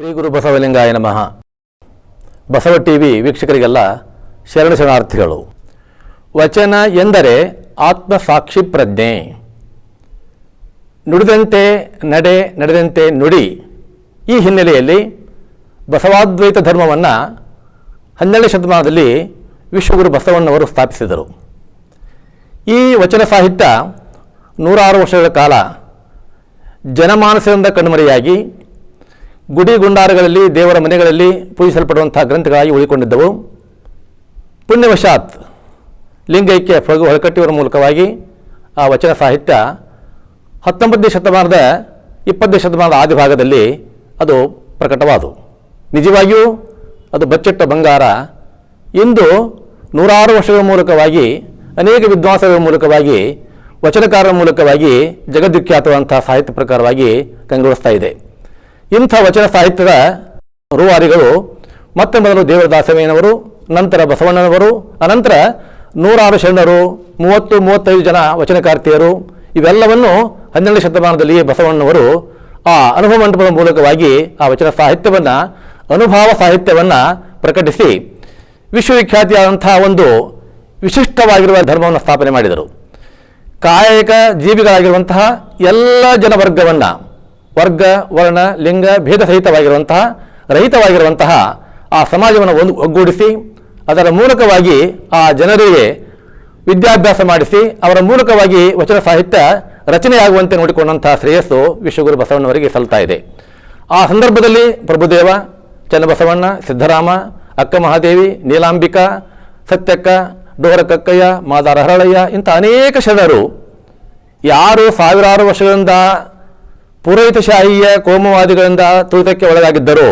ಶ್ರೀ ಗುರು ಬಸವಲಿಂಗಾಯ ನಮಃ. Basava T V ವೀಕ್ಷಕರಿಗೆಲ್ಲ ಶರಣ ಶರಣಾರ್ಥಿಗಳು. ವಚನ ಎಂದರೆ ಆತ್ಮ ಸಾಕ್ಷಿ ಪ್ರಜ್ಞೆ. ನುಡಿದಂತೆ ನಡೆ, ನಡೆದಂತೆ ನುಡಿ. ಈ ಹಿನ್ನೆಲೆಯಲ್ಲಿ ಬಸವಾದ್ವೈತ ಧರ್ಮವನ್ನು ಹನ್ನೆರಡನೇ ಶತಮಾನದಲ್ಲಿ ವಿಶ್ವಗುರು ಬಸವಣ್ಣವರು ಸ್ಥಾಪಿಸಿದರು. ಈ ವಚನ ಸಾಹಿತ್ಯ ನೂರಾರು ವರ್ಷಗಳ ಕಾಲ ಜನಮಾನಸದಿಂದ ಕಣ್ಮರೆಯಾಗಿ ಗುಡಿ ಗುಂಡಾರಗಳಲ್ಲಿ, ದೇವರ ಮನೆಗಳಲ್ಲಿ ಪೂಜಿಸಲ್ಪಡುವಂಥ ಗ್ರಂಥಗಳಾಗಿ ಉಳಿಕೊಂಡಿದ್ದವು. ಪುಣ್ಯವಶಾತ್, ಲಿಂಗೈಕ್ಯ ಫಗು ಹೊಳಕಟ್ಟಿಯವರ ಮೂಲಕವಾಗಿ ಆ ವಚನ ಸಾಹಿತ್ಯ ಹತ್ತೊಂಬತ್ತನೇ ಶತಮಾನದ ಇಪ್ಪತ್ತನೇ ಶತಮಾನದ ಆದಿಭಾಗದಲ್ಲಿ ಅದು ಪ್ರಕಟವಾದವು. ನಿಜವಾಗಿಯೂ ಅದು ಬಚ್ಚಿಟ್ಟ ಬಂಗಾರ. ಇಂದು ನೂರಾರು ವರ್ಷಗಳ ಮೂಲಕವಾಗಿ, ಅನೇಕ ವಿದ್ವಾಂಸಗಳ ಮೂಲಕವಾಗಿ, ವಚನಕಾರರ ಮೂಲಕವಾಗಿ ಜಗದ್ವಿಖ್ಯಾತವಾದಂಥ ಸಾಹಿತ್ಯ ಪ್ರಕಾರವಾಗಿ ಕಂಗೊಳಿಸ್ತಾ ಇದೆ. ಇಂಥ ವಚನ ಸಾಹಿತ್ಯದ ರೂವಾರಿಗಳು ಮತ್ತೆ ಮೊದಲು ದೇವರದಾಸವೇನವರು, ನಂತರ ಬಸವಣ್ಣನವರು, ಅನಂತರ ನೂರಾರು ಶರಣರು, ಮೂವತ್ತು, ಮೂವತ್ತೈದು ಜನ ವಚನಕಾರ್ತಿಯರು, ಇವೆಲ್ಲವನ್ನು ಹನ್ನೆರಡನೇ ಶತಮಾನದಲ್ಲಿಯೇ ಬಸವಣ್ಣನವರು ಆ ಅನುಭವ ಮಂಟಪದ ಮೂಲಕವಾಗಿ ಆ ವಚನ ಸಾಹಿತ್ಯವನ್ನು, ಅನುಭವ ಸಾಹಿತ್ಯವನ್ನು ಪ್ರಕಟಿಸಿ ವಿಶ್ವವಿಖ್ಯಾತಿಯಾದಂಥ ಒಂದು ವಿಶಿಷ್ಟವಾಗಿರುವ ಧರ್ಮವನ್ನು ಸ್ಥಾಪನೆ ಮಾಡಿದರು. ಕಾಯಕ ಜೀವಿಗಳಾಗಿರುವಂತಹ ಎಲ್ಲ ಜನವರ್ಗವನ್ನು ವರ್ಗ, ವರ್ಣ, ಲಿಂಗ ಭೇದ ಸಹಿತವಾಗಿರುವಂತಹ, ರಹಿತವಾಗಿರುವಂತಹ ಆ ಸಮಾಜವನ್ನು ಒಂದು ಒಗ್ಗೂಡಿಸಿ, ಅದರ ಮೂಲಕವಾಗಿ ಆ ಜನರಿಗೆ ವಿದ್ಯಾಭ್ಯಾಸ ಮಾಡಿಸಿ, ಅವರ ಮೂಲಕವಾಗಿ ವಚನ ಸಾಹಿತ್ಯ ರಚನೆಯಾಗುವಂತೆ ನೋಡಿಕೊಂಡಂತಹ ಶ್ರೇಯಸ್ಸು ವಿಶ್ವಗುರು ಬಸವಣ್ಣವರಿಗೆ ಸಲ್ತಾ ಇದೆ. ಆ ಸಂದರ್ಭದಲ್ಲಿ ಪ್ರಭುದೇವ, ಚನ್ನಬಸವಣ್ಣ, ಸಿದ್ದರಾಮ, ಅಕ್ಕ ಮಹಾದೇವಿ, ನೀಲಾಂಬಿಕಾ, ಸತ್ಯಕ್ಕ ಡೋರ ಕಕ್ಕಯ್ಯ ಮಾದಾರ ಹರಳಯ್ಯ ಇಂಥ ಅನೇಕ ಶರಣರು ಯಾರು ಸಾವಿರಾರು ವರ್ಷಗಳಿಂದ ಪುರೋಹಿತಶಾಹಿಯ ಕೋಮವಾದಿಗಳಿಂದ ತುಳಿತಕ್ಕೆ ಒಳಗಾಗಿದ್ದರು,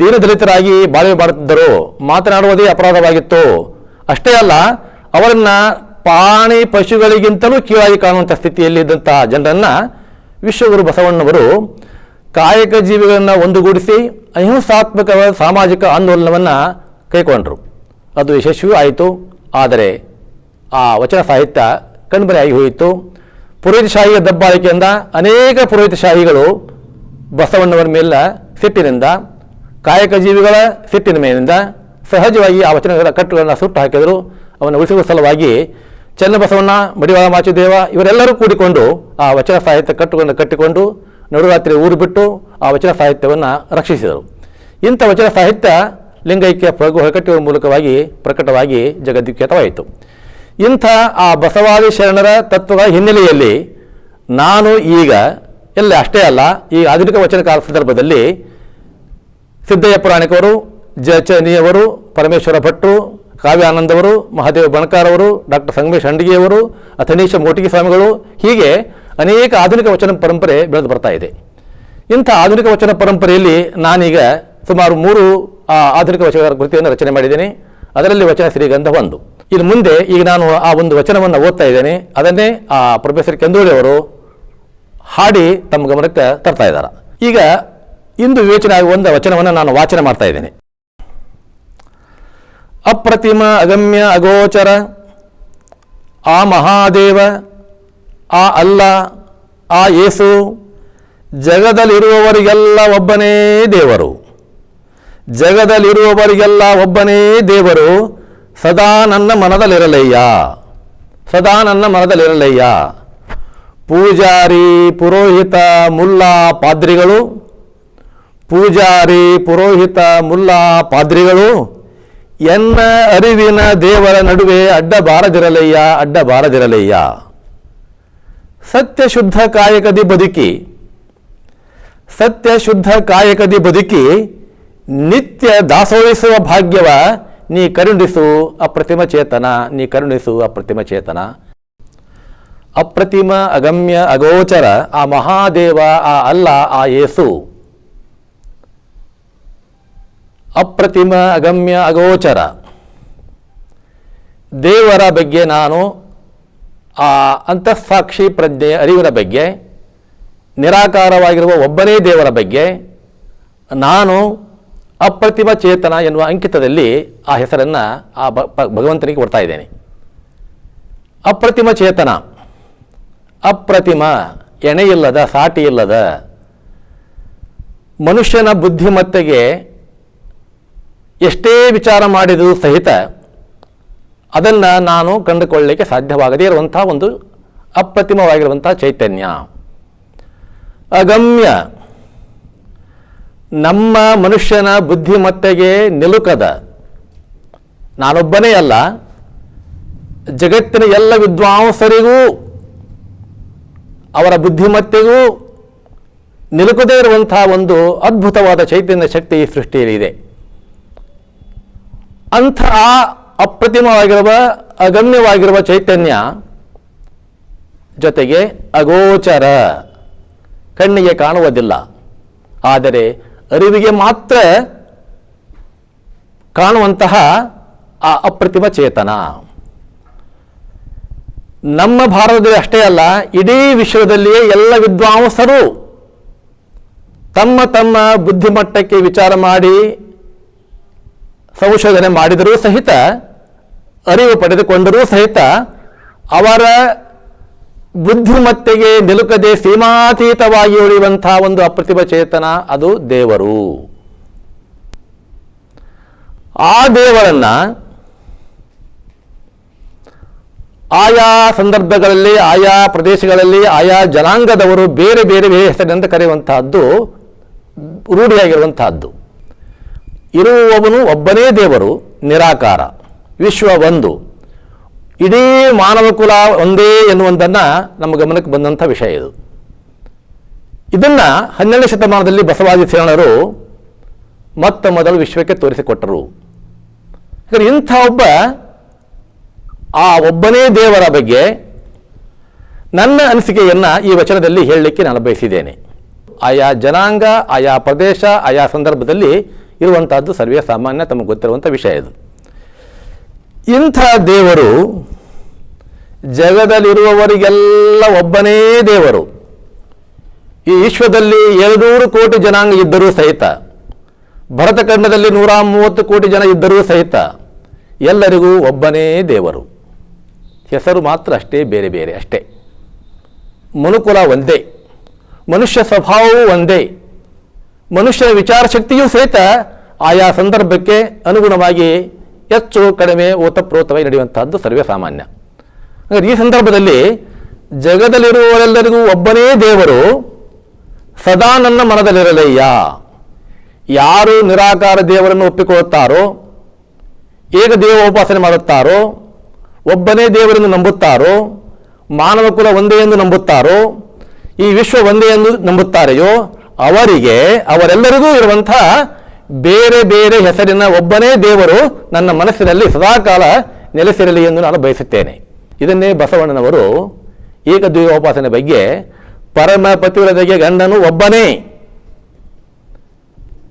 ದೀನದಲಿತರಾಗಿ ಬಾಳ್ವೆ ಮಾಡುತ್ತಿದ್ದರು ಮಾತನಾಡುವುದೇ ಅಪರಾಧವಾಗಿತ್ತು. ಅಷ್ಟೇ ಅಲ್ಲ, ಅವರನ್ನ ಪ್ರಾಣಿ ಪಶುಗಳಿಗಿಂತಲೂ ಕೀಳಾಗಿ ಕಾಣುವಂಥ ಸ್ಥಿತಿಯಲ್ಲಿ ಜನರನ್ನು ಜನರನ್ನ ವಿಶ್ವಗುರು ಬಸವಣ್ಣವರು ಕಾಯಕ ಜೀವಿಗಳನ್ನು ಒಂದುಗೂಡಿಸಿ ಅಹಿಂಸಾತ್ಮಕ ಸಾಮಾಜಿಕ ಆಂದೋಲನವನ್ನು ಕೈಗೊಂಡರು. ಅದು ಯಶಸ್ವಿಯೂ ಆಯಿತು, ಆದರೆ ಆ ವಚನ ಸಾಹಿತ್ಯ ಕಣ್ಮರೆಯಾಗಿ ಹೋಯಿತು. ಪುರೋಹಿತಶಾಹಿಯ ದಬ್ಬಾಳಿಕೆಯಿಂದ ಅನೇಕ ಪುರೋಹಿತಶಾಹಿಗಳು ಬಸವಣ್ಣವರ ಮೇಲಿನ ಸಿಟ್ಟಿನಿಂದ, ಕಾಯಕ ಜೀವಿಗಳ ಸಿಟ್ಟಿನ ಮೇಲಿನಿಂದ ಸಹಜವಾಗಿ ಆ ವಚನಗಳ ಕಟ್ಟುಗಳನ್ನು ಸುಟ್ಟು ಹಾಕಿದರು. ಅವನ ಉಳಿಸುವ ಸಲುವಾಗಿ ಚನ್ನಬಸವಣ್ಣ ಮಡಿವಾಳ ಮಾಚುದೇವ ಇವರೆಲ್ಲರೂ ಕೂಡಿಕೊಂಡು ಆ ವಚನ ಸಾಹಿತ್ಯ ಕಟ್ಟುಗಳನ್ನು ಕಟ್ಟಿಕೊಂಡು ನಡುರಾತ್ರಿ ಊರು ಬಿಟ್ಟು ಆ ವಚನ ಸಾಹಿತ್ಯವನ್ನು ರಕ್ಷಿಸಿದರು. ಇಂಥ ವಚನ ಸಾಹಿತ್ಯ ಲಿಂಗೈಕ್ಯ ಪ್ರಗು ಹೊರಕಟ್ಟುವ ಮೂಲಕವಾಗಿ ಪ್ರಕಟವಾಗಿ ಜಗದ್ವಿಖ್ಯಾತವಾಯಿತು. ಇಂಥ ಆ ಬಸವಾದಿ ಶರಣರ ತತ್ವದ ಹಿನ್ನೆಲೆಯಲ್ಲಿ ನಾನು ಈಗ, ಎಲ್ಲ ಅಷ್ಟೇ ಅಲ್ಲ, ಈ ಆಧುನಿಕ ವಚನಕಾರ ಸಂದರ್ಭದಲ್ಲಿ ಸಿದ್ದಯ್ಯ ಪುರಾಣಿಕವರು, ಜಚನಿಯವರು, ಪರಮೇಶ್ವರ ಭಟ್ರು, ಕಾವ್ಯಾನಂದವರು, ಮಹಾದೇವ ಬಣಕಾರವರು, ಡಾಕ್ಟರ್ ಸಂಗಮೇಶ್ ಹಂಡಿಗೆಯವರು ಅಥನೀಶ ಮೋಟಿಗೆ ಸ್ವಾಮಿಗಳು ಹೀಗೆ ಅನೇಕ ಆಧುನಿಕ ವಚನ ಪರಂಪರೆ ಬೆಳೆದು ಬರ್ತಾ ಇದೆ. ಇಂಥ ಆಧುನಿಕ ವಚನ ಪರಂಪರೆಯಲ್ಲಿ ನಾನೀಗ ಸುಮಾರು ಮೂರು ಆಧುನಿಕ ವಚನ ಕೃತಿಯನ್ನು ರಚನೆ ಮಾಡಿದ್ದೇನೆ. ಅದರಲ್ಲಿ ವಚನ ಶ್ರೀಗಂಧ ಒಂದು. ಇನ್ನು ಮುಂದೆ ಈಗ ನಾನು ಆ ಒಂದು ವಚನವನ್ನು ಓದ್ತಾ ಇದ್ದೇನೆ. ಅದನ್ನೇ ಆ ಪ್ರೊಫೆಸರ್ ಕೆಂದೋಳಿ ಅವರು ಹಾಡಿ ತಮ್ಮ ಗಮನಕ್ಕೆ ತರ್ತಾ ಇದ್ದಾರೆ. ಈಗ ಇಂದು ವಿವೇಚನೆ ಆಗುವ ಒಂದು ವಚನವನ್ನು ನಾನು ವಾಚನ ಮಾಡ್ತಾ ಇದ್ದೇನೆ. ಅಪ್ರತಿಮ ಅಗಮ್ಯ ಅಗೋಚರ, ಆ ಮಹಾದೇವ, ಆ ಅಲ್ಲ, ಆ ಯೇಸು, ಜಗದಲ್ಲಿರುವವರಿಗೆಲ್ಲ ಒಬ್ಬನೇ ದೇವರು. ಜಗದಲ್ಲಿರುವವರಿಗೆಲ್ಲ ಒಬ್ಬನೇ ದೇವರು. ಸದಾ ನನ್ನ ಮನದಲ್ಲಿರಲಯ್ಯ. ಸದಾ ನನ್ನ ಮನದಲ್ಲಿರಲಯ್ಯ. ಪೂಜಾರಿ, ಪುರೋಹಿತ, ಮುಲ್ಲಾ, ಪಾದ್ರಿಗಳು. ಪೂಜಾರಿ, ಪುರೋಹಿತ, ಮುಲ್ಲಾ, ಪಾದ್ರಿಗಳು. ಎನ್ನ ಅರಿವಿನ ದೇವರ ನಡುವೆ ಅಡ್ಡ ಬಾರದಿರಲಯ್ಯ ಅಡ್ಡ ಬಾರದಿರಲಯ್ಯ. ಸತ್ಯ ಶುದ್ಧ ಕಾಯಕದಿ ಬದುಕಿ. ಸತ್ಯ ಶುದ್ಧ ಕಾಯಕದಿ ಬದುಕಿ ನಿತ್ಯ ದಾಸೋಹಿಸುವ ಭಾಗ್ಯವ ನೀ ಕರುಣಿಸು ಅಪ್ರತಿಮ ಚೇತನ ನೀ ಕರುಣಿಸು ಅಪ್ರತಿಮ ಚೇತನ ಅಪ್ರತಿಮ ಅಗಮ್ಯ ಅಗೋಚರ ಆ ಮಹಾದೇವ ಆ ಅಲ್ಲ ಆ ಯೇಸು ಅಪ್ರತಿಮ ಅಗಮ್ಯ ಅಗೋಚರ ದೇವರ ಬಗ್ಗೆ ನಾನು ಆ ಅಂತಃಸಾಕ್ಷಿ ಪ್ರಜ್ಞೆಯ ಅರಿವಿನ ಬಗ್ಗೆ ನಿರಾಕಾರವಾಗಿರುವ ಒಬ್ಬನೇ ದೇವರ ಬಗ್ಗೆ. ನಾನು ಅಪ್ರತಿಮ ಚೇತನ ಎನ್ನುವ ಅಂಕಿತದಲ್ಲಿ ಆ ಹೆಸರನ್ನು ಆ ಭಗವಂತನಿಗೆ ಕೊಡ್ತಾ ಇದ್ದೇನೆ. ಅಪ್ರತಿಮ ಚೇತನ. ಅಪ್ರತಿಮ, ಎಣೆಯಿಲ್ಲದ ಸಾಟಿ ಇಲ್ಲದ ಮನುಷ್ಯನ ಬುದ್ಧಿಮತ್ತೆಗೆ ಎಷ್ಟೇ ವಿಚಾರ ಮಾಡಿದರೂ ಸಹಿತ ಅದನ್ನು ನಾನು ಕಂಡುಕೊಳ್ಳಲಿಕ್ಕೆ ಸಾಧ್ಯವಾಗದೇ ಇರುವಂಥ ಒಂದು ಅಪ್ರತಿಮವಾಗಿರುವಂಥ ಚೈತನ್ಯ. ಅಗಮ್ಯ. ನಮ್ಮ ಮನುಷ್ಯನ ಬುದ್ಧಿಮತ್ತೆಗೆ ನಿಲುಕದ. ನಾನೊಬ್ಬನೇ ಅಲ್ಲ. ಜಗತ್ತಿನ ಎಲ್ಲ ವಿದ್ವಾಂಸರಿಗೂ, ಅವರ ಬುದ್ಧಿಮತ್ತೆಗೂ ನಿಲುಕದೇ ಇರುವಂತಹ ಒಂದು ಅದ್ಭುತವಾದ ಚೈತನ್ಯ ಶಕ್ತಿ ಈ ಸೃಷ್ಟಿಯಲ್ಲಿದೆ ಅಂಥ ಆ ಅಪ್ರತಿಮವಾಗಿರುವ ಅಗಮ್ಯವಾಗಿರುವ ಚೈತನ್ಯ ಜೊತೆಗೆ ಅಗೋಚರ. ಕಣ್ಣಿಗೆ ಕಾಣುವುದಿಲ್ಲ. ಆದರೆ ಅರಿವಿಗೆ ಮಾತ್ರ ಕಾಣುವಂತಹ ಆ ಅಪ್ರತಿಮ ಚೇತನ. ನಮ್ಮ ಭಾರತದಲ್ಲಿ ಅಷ್ಟೇ ಅಲ್ಲ, ಇಡೀ ವಿಶ್ವದಲ್ಲಿಯೇ ಎಲ್ಲ ವಿದ್ವಾಂಸರು ತಮ್ಮ ತಮ್ಮ ಬುದ್ಧಿಮಟ್ಟಕ್ಕೆ ವಿಚಾರ ಮಾಡಿ, ಸಂಶೋಧನೆ ಮಾಡಿದರೂ ಸಹಿತ, ಅರಿವು ಪಡೆದುಕೊಂಡರೂ ಸಹಿತ ಅವರ ಬುದ್ಧಿಮತ್ತೆಗೆ ನಿಲುಕದೆ ಸೀಮಾತೀತವಾಗಿ ಉಳಿಯುವಂತಹ ಒಂದು ಅಪ್ರತಿಭ ಚೇತನ ಅದು ದೇವರು. ಆ ದೇವರನ್ನ ಆಯಾ ಸಂದರ್ಭಗಳಲ್ಲಿ, ಆಯಾ ಪ್ರದೇಶಗಳಲ್ಲಿ, ಆಯಾ ಜನಾಂಗದವರು ಬೇರೆ ಬೇರೆ ಬೇರೆ ಹೆಸರಿನಿಂದ ಕರೆಯುವಂತಹದ್ದು ರೂಢಿಯಾಗಿರುವಂತಹದ್ದು ಇರುವವನು ಒಬ್ಬನೇ ದೇವರು, ನಿರಾಕಾರ, ವಿಶ್ವ ಒಂದು. ಇಡೀ ಮಾನವ ಕುಲ ಒಂದೇ ಎನ್ನುವುದನ್ನು ನಮ್ಮ ಗಮನಕ್ಕೆ ಬಂದಂಥ ವಿಷಯ ಇದು. ಇದನ್ನು ಹನ್ನೆರಡನೇ ಶತಮಾನದಲ್ಲಿ ಬಸವಾದಿ ಶರಣರು ಮತ್ತ ಮೊದಲು ವಿಶ್ವಕ್ಕೆ ತೋರಿಸಿಕೊಟ್ಟರು. ಯಾಕಂದ್ರೆ ಇಂಥ ಒಬ್ಬ, ಆ ಒಬ್ಬನೇ ದೇವರ ಬಗ್ಗೆ ನನ್ನ ಅನಿಸಿಕೆಯನ್ನು ಈ ವಚನದಲ್ಲಿ ಹೇಳಲಿಕ್ಕೆ ನಾನು ಬಯಸಿದ್ದೇನೆ. ಆಯಾ ಜನಾಂಗ, ಆಯಾ ಪ್ರದೇಶ, ಆಯಾ ಸಂದರ್ಭದಲ್ಲಿ ಇರುವಂತಹದ್ದು ಸರ್ವೇ ಸಾಮಾನ್ಯ, ತಮಗೆ ಗೊತ್ತಿರುವಂಥ ವಿಷಯ ಇದು. ಇಂಥ ದೇವರು ಜಗದಲ್ಲಿರುವವರಿಗೆಲ್ಲ ಒಬ್ಬನೇ ದೇವರು. ಈ ವಿಶ್ವದಲ್ಲಿ ಎರಡೂರು ಕೋಟಿ ಜನಾಂಗ ಇದ್ದರೂ ಸಹಿತ, ಭರತಖಂಡದಲ್ಲಿ ನೂರ ಮೂವತ್ತು ಕೋಟಿ ಜನ ಇದ್ದರೂ ಸಹಿತ ಎಲ್ಲರಿಗೂ ಒಬ್ಬನೇ ದೇವರು. ಹೆಸರು ಮಾತ್ರ ಅಷ್ಟೇ, ಬೇರೆ ಬೇರೆ ಅಷ್ಟೇ. ಮನುಕುಲ ಒಂದೇ, ಮನುಷ್ಯ ಸ್ವಭಾವವೂ ಒಂದೇ, ಮನುಷ್ಯನ ವಿಚಾರ ಶಕ್ತಿಯೂ ಸಹಿತ ಆಯಾ ಸಂದರ್ಭಕ್ಕೆ ಅನುಗುಣವಾಗಿ ಹೆಚ್ಚು ಕಡಿಮೆ ಓತಪ್ರೋತವಾಗಿ ನಡೆಯುವಂತಹದ್ದು ಸರ್ವೇ ಸಾಮಾನ್ಯ. ಹಾಗಾದ್ರೆ ಈ ಸಂದರ್ಭದಲ್ಲಿ ಜಗದಲ್ಲಿರುವವರೆಲ್ಲರಿಗೂ ಒಬ್ಬನೇ ದೇವರು ಸದಾ ನನ್ನ ಮನದಲ್ಲಿರಲಯ್ಯ. ಯಾರು ನಿರಾಕಾರ ದೇವರನ್ನು ಒಪ್ಪಿಕೊಳ್ಳುತ್ತಾರೋ, ಏಕ ದೇವೋಪಾಸನೆ ಮಾಡುತ್ತಾರೋ, ಒಬ್ಬನೇ ದೇವರನ್ನು ನಂಬುತ್ತಾರೋ, ಮಾನವ ಕುಲ ಒಂದೇ ಎಂದು ನಂಬುತ್ತಾರೋ, ಈ ವಿಶ್ವ ಒಂದೇ ಎಂದು ನಂಬುತ್ತಾರೆಯೋ, ಅವರಿಗೆ ಅವರೆಲ್ಲರಿಗೂ ಇರುವಂಥ ಬೇರೆ ಬೇರೆ ಹೆಸರಿನ ಒಬ್ಬನೇ ದೇವರು ನನ್ನ ಮನಸ್ಸಿನಲ್ಲಿ ಸದಾಕಾಲ ನೆಲೆಸಿರಲಿ ಎಂದು ನಾನು ಬಯಸುತ್ತೇನೆ. ಇದನ್ನೇ ಬಸವಣ್ಣನವರು ಏಕದ್ವೀಪೋಪಾಸನೆ ಬಗ್ಗೆ ಪರಮ ಪತಿವ್ರತೆಗೆ ಗಂಡನು ಒಬ್ಬನೇ.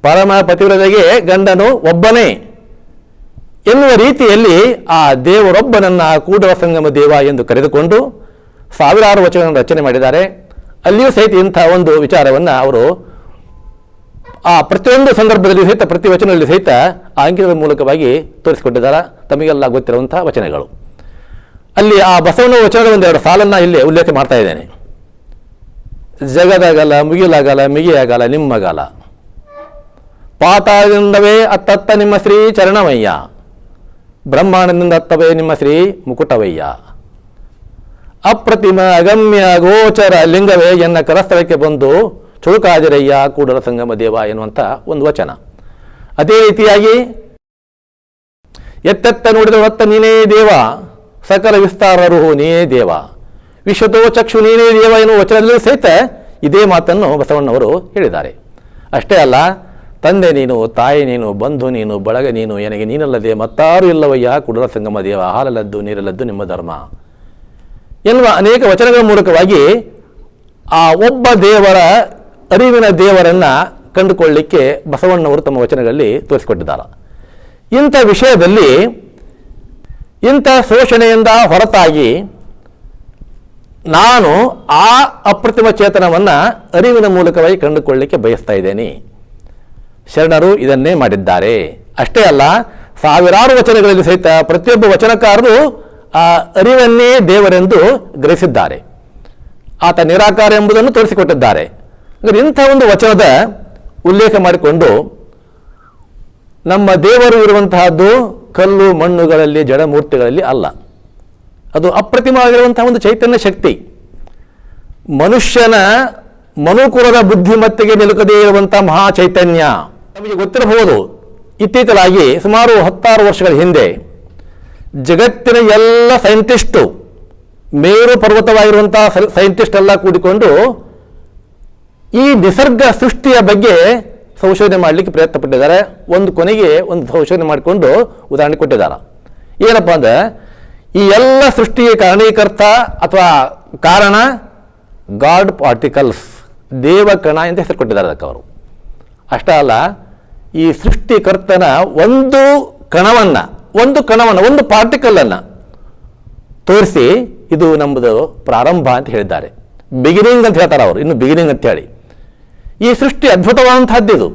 ಪರಮ ಪತಿವ್ರತೆಗೆ ಗಂಡನು ಒಬ್ಬನೇ. ಎನ್ನುವ ರೀತಿಯಲ್ಲಿ ಆ ದೇವರೊಬ್ಬನನ್ನ ಕೂಡಲ ಸಂಗಮ ದೇವ ಎಂದು ಕರೆದುಕೊಂಡು ಸಾವಿರಾರು ವಚನಗಳನ್ನು ರಚನೆ ಮಾಡಿದ್ದಾರೆ. ಅಲ್ಲಿಯೂ ಸಹಿತ ಇಂಥ ಒಂದು ವಿಚಾರವನ್ನು ಅವರು ಆ ಪ್ರತಿಯೊಂದು ಸಂದರ್ಭದಲ್ಲಿ ಸಹಿತ, ಪ್ರತಿ ವಚನದಲ್ಲಿ ಸಹಿತ ಆ ಅಂಕಿತದ ಮೂಲಕವಾಗಿ ತೋರಿಸಿಕೊಟ್ಟಿದ್ದಾರೆ? ತಮಗೆಲ್ಲ ಗೊತ್ತಿರುವಂತಹ ವಚನಗಳು. ಅಲ್ಲಿ ಆ ಬಸವನ ವಚನದ ಒಂದೆರಡು ಸಾಲನ್ನು ಇಲ್ಲಿ ಉಲ್ಲೇಖ ಮಾಡ್ತಾ ಇದ್ದೇನೆ. ಜಗದಗಲ, ಮುಗಿಲಾಗಲ, ಮಿಗಿಯಾಗಲ, ನಿಮ್ಮಗಲ. ಪಾತಾಳದಿಂದವೇ ಅತ್ತತ್ತ ನಿಮ್ಮ ಶ್ರೀ ಚರಣವಯ್ಯ. ಬ್ರಹ್ಮಾಂಡದಿಂದ ಅತ್ತವೇ ನಿಮ್ಮ ಶ್ರೀ ಮುಕುಟವಯ್ಯ. ಅಪ್ರತಿಮ ಅಗಮ್ಯ ಗೋಚರ ಲಿಂಗವೇ ಎನ್ನ ಕರಸ್ಥಳಕ್ಕೆ ಬಂದು ಚುಳುಕಾದಿರಯ್ಯ ಕೂಡಲ ಸಂಗಮ ದೇವ ಎನ್ನುವಂಥ ಒಂದು ವಚನ. ಅದೇ ರೀತಿಯಾಗಿ ಎತ್ತೆತ್ತ ನೋಡಿದ ಹೊತ್ತ ನೀನೇ ದೇವ, ಸಕಲ ವಿಸ್ತಾರರು ನೀನೇ ದೇವ. ವಿಶ್ವತೋ ಚಕ್ಷು ನೀನೇ ದೇವ ಎನ್ನುವ ವಚನದಲ್ಲೂ ಸಹಿತ ಇದೇ ಮಾತನ್ನು ಬಸವಣ್ಣವರು ಹೇಳಿದ್ದಾರೆ. ಅಷ್ಟೇ ಅಲ್ಲ, ತಂದೆ ನೀನು, ತಾಯಿ ನೀನು, ಬಂಧು ನೀನು, ಬಳಗ ನೀನು, ಎನಗೆ ನೀನಲ್ಲದೆ ಮತ್ತಾರು ಇಲ್ಲವಯ್ಯ, ಕುಡಲ ಸಂಗಮ ದೇವ ಹಾಲಲ್ಲದ್ದು ನೀರಲ್ಲದ್ದು ನಿಮ್ಮ ಧರ್ಮ. ಎನ್ನುವ ಅನೇಕ ವಚನಗಳ ಮೂಲಕವಾಗಿ ಆ ಒಬ್ಬ ದೇವರ ಅರಿವಿನ ದೇವರನ್ನ ಕಂಡುಕೊಳ್ಳಿಕ್ಕೆ ಬಸವಣ್ಣವರು ತಮ್ಮ ವಚನಗಳಲ್ಲಿ ತೋರಿಸಿಕೊಟ್ಟಿದ್ದಾರೆ. ಇಂಥ ವಿಷಯದಲ್ಲಿ ಇಂಥ ಶೋಷಣೆಯಿಂದ ಹೊರತಾಗಿ ನಾನು ಆ ಅಪ್ರತಿಮ ಚೇತನವನ್ನು ಅರಿವಿನ ಮೂಲಕವಾಗಿ ಕಂಡುಕೊಳ್ಳಿಕ್ಕೆ ಬಯಸ್ತಾ ಇದ್ದೇನೆ. ಶರಣರು ಇದನ್ನೇ ಮಾಡಿದ್ದಾರೆ. ಅಷ್ಟೇ ಅಲ್ಲ, ಸಾವಿರಾರು ವಚನಗಳಲ್ಲಿ ಸಹಿತ ಪ್ರತಿಯೊಬ್ಬ ವಚನಕಾರರು ಆ ಅರಿವನ್ನೇ ದೇವರೆಂದು ಗ್ರಹಿಸಿದ್ದಾರೆ. ಆತ ನಿರಾಕಾರ ಎಂಬುದನ್ನು ತೋರಿಸಿಕೊಟ್ಟಿದ್ದಾರೆ. ಹಾಗಾದ್ರೆ ಇಂಥ ಒಂದು ವಚನದ ಉಲ್ಲೇಖ ಮಾಡಿಕೊಂಡು ನಮ್ಮ ದೇವರು ಇರುವಂತಹದ್ದು ಕಲ್ಲು ಮಣ್ಣುಗಳಲ್ಲಿ ಜಡಮೂರ್ತಿಗಳಲ್ಲಿ ಅಲ್ಲ. ಅದು ಅಪ್ರತಿಮವಾಗಿರುವಂತಹ ಒಂದು ಚೈತನ್ಯ ಶಕ್ತಿ. ಮನುಷ್ಯನ ಮನುಕುಲದ ಬುದ್ಧಿಮತ್ತೆಗೆ ನಿಲುಕದೇ ಇರುವಂತಹ ಮಹಾ ಚೈತನ್ಯ. ನಮಗೆ ಗೊತ್ತಿರಬಹುದು ಇತ್ತೀಚಲಾಗಿ ಸುಮಾರು ಹತ್ತಾರು ವರ್ಷಗಳ ಹಿಂದೆ ಜಗತ್ತಿನ ಎಲ್ಲ ಸೈಂಟಿಸ್ಟು ಮೇರು ಪರ್ವತವಾಗಿರುವಂತಹ ಸೈಂಟಿಸ್ಟ್ ಎಲ್ಲ ಕೂಡಿಕೊಂಡು ಈ ನಿಸರ್ಗ ಸೃಷ್ಟಿಯ ಬಗ್ಗೆ ಸಂಶೋಧನೆ ಮಾಡಲಿಕ್ಕೆ ಪ್ರಯತ್ನ ಪಟ್ಟಿದ್ದಾರೆ ಒಂದು ಕೊನೆಗೆ ಒಂದು ಸಂಶೋಧನೆ ಮಾಡಿಕೊಂಡು ಉದಾಹರಣೆ ಕೊಟ್ಟಿದ್ದಾರೆ. ಏನಪ್ಪ ಅಂದ್ರೆ, ಈ ಎಲ್ಲ ಸೃಷ್ಟಿಗೆ ಕಾರಣೀಕರ್ತ ಅಥವಾ ಕಾರಣ ಗಾಡ್ ಪಾರ್ಟಿಕಲ್ಸ್ ದೇವಕಣ ಅಂತ ಹೆಸರು ಕೊಟ್ಟಿದ್ದಾರೆ ಅದಕ್ಕೆ ಅವರು. ಅಷ್ಟೇ ಅಲ್ಲ, ಈ ಸೃಷ್ಟಿಕರ್ತನ ಒಂದು ಕಣವನ್ನು ಒಂದು ಕಣವನ್ನು, ಒಂದು ಪಾರ್ಟಿಕಲನ್ನು ತೋರಿಸಿ ಇದು ನಮ್ಮದು ಪ್ರಾರಂಭ ಅಂತ ಹೇಳಿದ್ದಾರೆ. ಬಿಗಿನಿಂಗ್ ಅಂತ ಹೇಳ್ತಾರೆ ಅವರು, ಇನ್ನು ಬಿಗಿನಿಂಗ್ ಅಂತ ಹೇಳಿ. ಈ ಸೃಷ್ಟಿ ಅದ್ಭುತವಾದಂತಹದ್ದು ಇದು.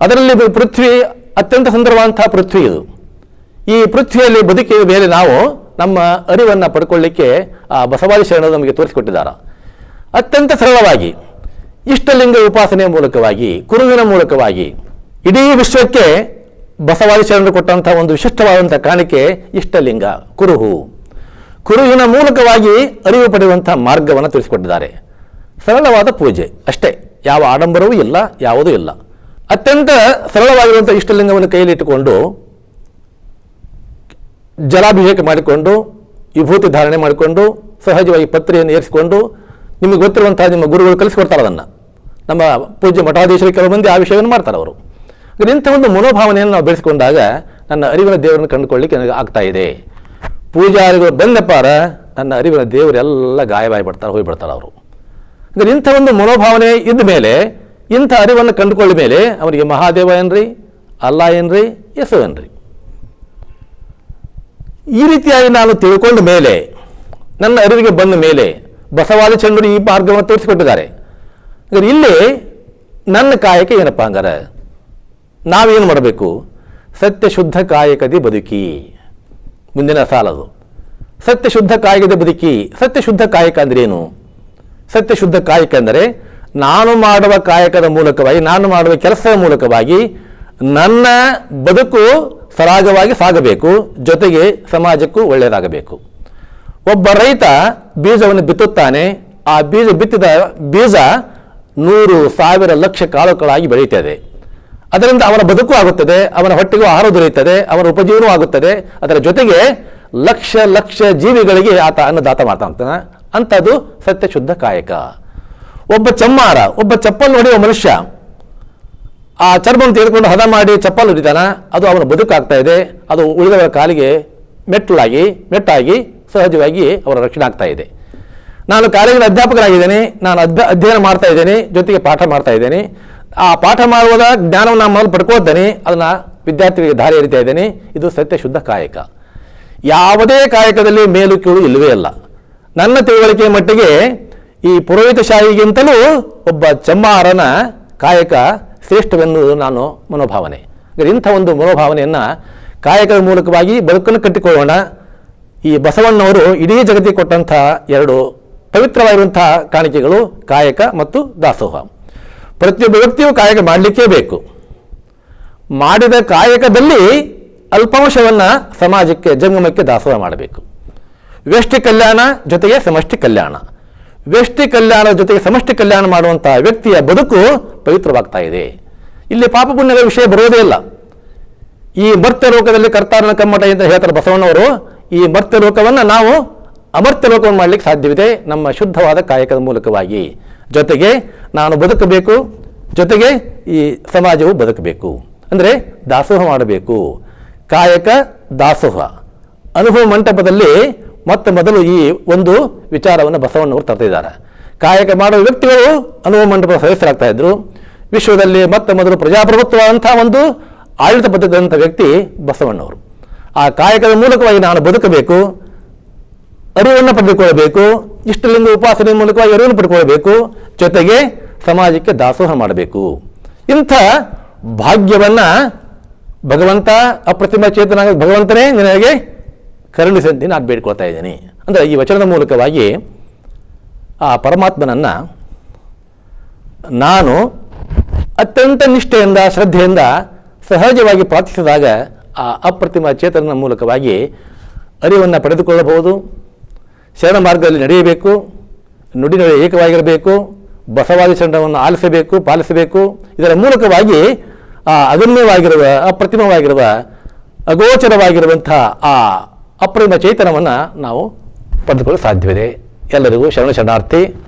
ಅದರಲ್ಲಿ ಪೃಥ್ವಿ ಅತ್ಯಂತ ಸುಂದರವಾದಂತಹ ಪೃಥ್ವಿ ಇದು. ಈ ಪೃಥ್ವಿಯಲ್ಲಿ ಬದುಕಿ ಮೇಲೆ ನಾವು ನಮ್ಮ ಅರಿವನ್ನು ಪಡ್ಕೊಳ್ಳಿಕ್ಕೆ ಆ ಬಸವಾದಿ ಶರಣರು ನಮಗೆ ತೋರಿಸಿಕೊಟ್ಟಿದ್ದಾರೆ. ಅತ್ಯಂತ ಸರಳವಾಗಿ, ಇಷ್ಟಲಿಂಗ ಉಪಾಸನೆ ಮೂಲಕವಾಗಿ, ಕುರುವಿನ ಮೂಲಕವಾಗಿ, ಇಡೀ ವಿಶ್ವಕ್ಕೆ ಬಸವಾದಿ ಶರಣರು ಕೊಟ್ಟಂತಹ ಒಂದು ವಿಶಿಷ್ಟವಾದಂಥ ಕಾಣಿಕೆ ಇಷ್ಟಲಿಂಗ, ಕುರುಹು. ಕುರುಹಿನ ಮೂಲಕವಾಗಿ ಅರಿವು ಪಡೆಯುವಂತಹ ಮಾರ್ಗವನ್ನು ತಿಳಿಸಿಕೊಟ್ಟಿದ್ದಾರೆ. ಸರಳವಾದ ಪೂಜೆ ಅಷ್ಟೇ. ಯಾವ ಆಡಂಬರವೂ ಇಲ್ಲ, ಯಾವುದೂ ಇಲ್ಲ. ಅತ್ಯಂತ ಸರಳವಾಗಿರುವಂಥ ಇಷ್ಟಲಿಂಗವನ್ನು ಕೈಯಲ್ಲಿಟ್ಟುಕೊಂಡು ಜಲಾಭಿಷೇಕ ಮಾಡಿಕೊಂಡು, ವಿಭೂತಿ ಧಾರಣೆ ಮಾಡಿಕೊಂಡು, ಸಹಜವಾಗಿ ಪತ್ರೆಯನ್ನು ಏರಿಸಿಕೊಂಡು, ನಿಮಗೆ ಗೊತ್ತಿರುವಂತಹ ನಿಮ್ಮ ಗುರುಗಳು ಕಲಿಸ್ಕೊಡ್ತಾರೆ ಅದನ್ನು. ನಮ್ಮ ಪೂಜ್ಯ ಮಠಾಧೀಶರು ಕೆಲವು ಮಂದಿ ಆ ವಿಷಯವನ್ನು ಮಾಡ್ತಾರೆ ಅವರು. ಇಂಥ ಒಂದು ಮನೋಭಾವನೆಯನ್ನು ನಾವು ಬೆಳೆಸಿಕೊಂಡಾಗ ನನ್ನ ಅರಿವಿನ ದೇವರನ್ನು ಕಂಡುಕೊಳ್ಳಿಕ್ಕೆ ನನಗೆ ಆಗ್ತಾ ಇದೆ. ಪೂಜಾರಿಗಳು ಬಂದಪ್ಪಾರ ನನ್ನ ಅರಿವಿನ ದೇವರೆಲ್ಲ ಗಾಯವಾಗಿ ಬಿಡ್ತಾರೆ ಹೋಗಿಬಿಡ್ತಾರೆ ಅವರು. ಅಂದರೆ ಇಂಥ ಒಂದು ಮನೋಭಾವನೆ ಇದ್ದ ಮೇಲೆ, ಇಂಥ ಅರಿವನ್ನು ಕಂಡುಕೊಳ್ಳ ಮೇಲೆ ಅವರಿಗೆ ಮಹಾದೇವ ಏನ್ರಿ, ಅಲ್ಲ ಏನ್ರಿ, ಯೇಸು ಏನ್ರಿ. ಈ ರೀತಿಯಾಗಿ ನಾನು ತಿಳ್ಕೊಂಡ ಮೇಲೆ, ನನ್ನ ಅರಿವಿಗೆ ಬಂದ ಮೇಲೆ ಬಸವಾದಿ ಚಂದ್ರು ಈ ಮಾರ್ಗವನ್ನು ತೋರಿಸಿಕೊಟ್ಟಿದ್ದಾರೆ. ಅಂದರೆ ಇಲ್ಲಿ ನನ್ನ ಕಾಯಕ ಏನಪ್ಪ ಹಂಗಾರೆ? ನಾವೇನು ಮಾಡಬೇಕು? ಸತ್ಯ ಶುದ್ಧ ಕಾಯಕದಿ ಬದುಕಿ. ಮುಂದಿನ ಸಾಲದು. ಸತ್ಯ ಶುದ್ಧ ಕಾಯಕದ ಬದುಕಿ ಸತ್ಯ ಶುದ್ಧ ಕಾಯಕ ಅಂದ್ರೇನು? ಸತ್ಯ ಶುದ್ಧ ಕಾಯಕ ಅಂದರೆ ನಾನು ಮಾಡುವ ಕಾಯಕದ ಮೂಲಕವಾಗಿ, ನಾನು ಮಾಡುವ ಕೆಲಸದ ಮೂಲಕವಾಗಿ ನನ್ನ ಬದುಕು ಸರಾಗವಾಗಿ ಸಾಗಬೇಕು, ಜೊತೆಗೆ ಸಮಾಜಕ್ಕೂ ಒಳ್ಳೆಯದಾಗಬೇಕು. ಒಬ್ಬ ರೈತ ಬೀಜವನ್ನು ಬಿತ್ತುತ್ತಾನೆ, ಆ ಬೀಜ ಬಿತ್ತಿದ ಬೀಜ ನೂರು ಸಾವಿರ ಲಕ್ಷ ಕಾಳುಗಳಾಗಿ ಬೆಳೆಯುತ್ತದೆ. ಅದರಿಂದ ಅವನ ಬದುಕು ಆಗುತ್ತದೆ, ಅವನ ಹೊಟ್ಟೆಗೂ ಆಹಾರ ದೊರೆಯುತ್ತದೆ, ಅವನ ಉಪಜೀವನವೂ ಆಗುತ್ತದೆ, ಅದರ ಜೊತೆಗೆ ಲಕ್ಷ ಲಕ್ಷ ಜೀವಿಗಳಿಗೆ ಆತ ಅನ್ನದಾತ ಮಾಡ್ತಾನೆ. ಅಂಥದ್ದು ಸತ್ಯ ಶುದ್ಧ ಕಾಯಕ. ಒಬ್ಬ ಚಮ್ಮಾರ, ಒಬ್ಬ ಚಪ್ಪಲ್ ಹೊಡೆಯುವ ಮನುಷ್ಯ, ಆ ಚರ್ಮವನ್ನು ತೆಗೆದುಕೊಂಡು ಹದ ಮಾಡಿ ಚಪ್ಪಲ್ ಹೊಡಿತಾನ, ಅದು ಅವನ ಬದುಕಾಗ್ತಾ ಇದೆ, ಅದು ಉಳಿದವರ ಕಾಲಿಗೆ ಮೆಟ್ಟಲಾಗಿ ಮೆಟ್ಟಾಗಿ ಸಹಜವಾಗಿ ಅವರ ರಕ್ಷಣೆ ಆಗ್ತಾ ಇದೆ. ನಾನು ಕಾಲೇಜಿನ ಅಧ್ಯಾಪಕರಾಗಿದ್ದೇನೆ ನಾನು ಅಧ್ಯ, ಅಧ್ಯಯನ ಮಾಡ್ತಾ ಇದ್ದೇನೆ, ಜೊತೆಗೆ ಪಾಠ ಮಾಡ್ತಾ ಇದ್ದೇನೆ. ಆ ಪಾಠ ಮಾಡುವಾಗ ಜ್ಞಾನವನ್ನು ನಾನು ಮೊದಲು ಪಡ್ಕೋತೇನೆ, ಅದನ್ನು ವಿದ್ಯಾರ್ಥಿಗಳಿಗೆ ದಾರಿ ಎರಿತಾ ಇದ್ದೇನೆ. ಇದು ಸತ್ಯ ಶುದ್ಧ ಕಾಯಕ. ಯಾವುದೇ ಕಾಯಕದಲ್ಲಿ ಮೇಲು ಕೀಳು ಇಲ್ಲವೇ ಇಲ್ಲ ನನ್ನ ತಿಳುವಳಿಕೆ ಮಟ್ಟಿಗೆ ಈ ಪುರೋಹಿತಶಾಹಿಗಿಂತಲೂ ಒಬ್ಬ ಚಮ್ಮಾರನ ಕಾಯಕ ಶ್ರೇಷ್ಠವೆನ್ನುವುದು ನಾನು ಮನೋಭಾವನೆ. ಇಂಥ ಒಂದು ಮನೋಭಾವನೆಯನ್ನು ಕಾಯಕದ ಮೂಲಕವಾಗಿ ಬದುಕನ್ನು ಕಟ್ಟಿಕೊಳ್ಳೋಣ. ಈ ಬಸವಣ್ಣವರು ಇಡೀ ಜಗತ್ತಿಗೆ ಕೊಟ್ಟಂಥ ಎರಡು ಪವಿತ್ರವಾಗಿರುವಂತಹ ಕಾಣಿಕೆಗಳು, ಕಾಯಕ ಮತ್ತು ದಾಸೋಹ. ಪ್ರತಿಯೊಬ್ಬ ವ್ಯಕ್ತಿಯು ಕಾಯಕ ಮಾಡಲಿಕ್ಕೇ ಬೇಕು. ಮಾಡಿದ ಕಾಯಕದಲ್ಲಿ ಅಲ್ಪಾಂಶವನ್ನು ಸಮಾಜಕ್ಕೆ, ಜಂಗಮಕ್ಕೆ ದಾಸೋಹ ಮಾಡಬೇಕು. ವ್ಯಷ್ಟಿ ಕಲ್ಯಾಣ ಜೊತೆಗೆ ಸಮಷ್ಟಿ ಕಲ್ಯಾಣ ವ್ಯಷ್ಟಿ ಕಲ್ಯಾಣ ಜೊತೆಗೆ ಸಮಷ್ಟಿ ಕಲ್ಯಾಣ ಮಾಡುವಂತಹ ವ್ಯಕ್ತಿಯ ಬದುಕು ಪವಿತ್ರವಾಗ್ತಾ ಇದೆ. ಇಲ್ಲಿ ಪಾಪ ಪುಣ್ಯಗಳ ವಿಷಯ ಬರೋದೇ ಇಲ್ಲ. ಈ ಮರ್ತ್ಯ ಲೋಕದಲ್ಲಿ ಕರ್ತಾರನ ಕಮ್ಮಟ ಅಂತ ಹೇಳ್ತಾರೆ ಬಸವಣ್ಣವರು. ಈ ಮರ್ತ್ಯ ಲೋಕವನ್ನು ನಾವು ಅಮರ್ತ್ಯ ಲೋಕವನ್ನು ಮಾಡಲಿಕ್ಕೆ ಸಾಧ್ಯವಿದೆ. ನಮ್ಮ ಶುದ್ಧವಾದ ಕಾಯಕದ ಮೂಲಕವಾಗಿ. ಜೊತೆಗೆ ನಾನು ಬದುಕಬೇಕು. ಜೊತೆಗೆ ಈ ಸಮಾಜವು ಬದುಕಬೇಕು. ಅಂದರೆ ದಾಸೋಹ ಮಾಡಬೇಕು. ಕಾಯಕ ದಾಸೋಹ. ಅನುಭವ ಮಂಟಪದಲ್ಲಿ ಮೊತ್ತ ಮೊದಲು ಈ ಒಂದು ವಿಚಾರವನ್ನು ಬಸವಣ್ಣವರು ತರ್ತಿದ್ದಾರೆ ಕಾಯಕ ಮಾಡುವ ವ್ಯಕ್ತಿಗಳು ಅನುಭವ ಮಂಟಪದ ಸದಸ್ಯರಾಗ್ತಾ ಇದ್ರು. ವಿಶ್ವದಲ್ಲಿ ಮತ್ತೆ ಮೊದಲು ಪ್ರಜಾಪ್ರಭುತ್ವವಂತಹ ಒಂದು ಆಡಳಿತ ಪದ್ಧತಿಯಂಥ ವ್ಯಕ್ತಿ ಬಸವಣ್ಣವರು ಆ ಕಾಯಕದ ಮೂಲಕವಾಗಿ ನಾನು ಬದುಕಬೇಕು, ಅರಿವನ್ನು ಪಡೆದುಕೊಳ್ಳಬೇಕು, ಇಷ್ಟಲಿಂಗ ಉಪಾಸನೆ ಮೂಲಕವಾಗಿ ಅರಿವನ್ನು ಪಡ್ಕೊಳ್ಬೇಕು ಜೊತೆಗೆ ಸಮಾಜಕ್ಕೆ ದಾಸೋಹ ಮಾಡಬೇಕು. ಇಂಥ ಭಾಗ್ಯವನ್ನ ಭಗವಂತ ಅಪ್ರತಿಮ ಚೇತನ ಭಗವಂತನೇ ನಿನಗೆ ಕರುಣಿಸಂತೆ ನಾನು ಬೇಡ್ಕೊಳ್ತಾ ಇದ್ದೀನಿ. ಅಂದರೆ ಈ ವಚನದ ಮೂಲಕವಾಗಿ ಆ ಪರಮಾತ್ಮನನ್ನು ನಾನು ಅತ್ಯಂತ ನಿಷ್ಠೆಯಿಂದ, ಶ್ರದ್ಧೆಯಿಂದ ಸಹಜವಾಗಿ ಪ್ರಾರ್ಥಿಸಿದಾಗ ಆ ಅಪ್ರತಿಮ ಚೇತನ ಮೂಲಕವಾಗಿ ಅರಿವನ್ನು ಪಡೆದುಕೊಳ್ಳಬಹುದು. ಶರಣ ಮಾರ್ಗದಲ್ಲಿ ನಡೆಯಬೇಕು. ನುಡಿನಡೆ ಏಕವಾಗಿರಬೇಕು. ಬಸವಾದಿ ಶರಣವನ್ನು ಆಲಿಸಬೇಕು, ಪಾಲಿಸಬೇಕು. ಇದರ ಮೂಲಕವಾಗಿ ಆ ಅಗಮ್ಯವಾಗಿರುವ ಅಪ್ರತಿಮವಾಗಿರುವ ಅಗೋಚರವಾಗಿರುವಂಥ ಆ ಅಪ್ರತಿಮ ಚೇತನವನ್ನು ನಾವು ಪಡೆದುಕೊಳ್ಳಲು ಸಾಧ್ಯವಿದೆ. ಎಲ್ಲರಿಗೂ ಶರಣ ಶರಣಾರ್ಥಿ.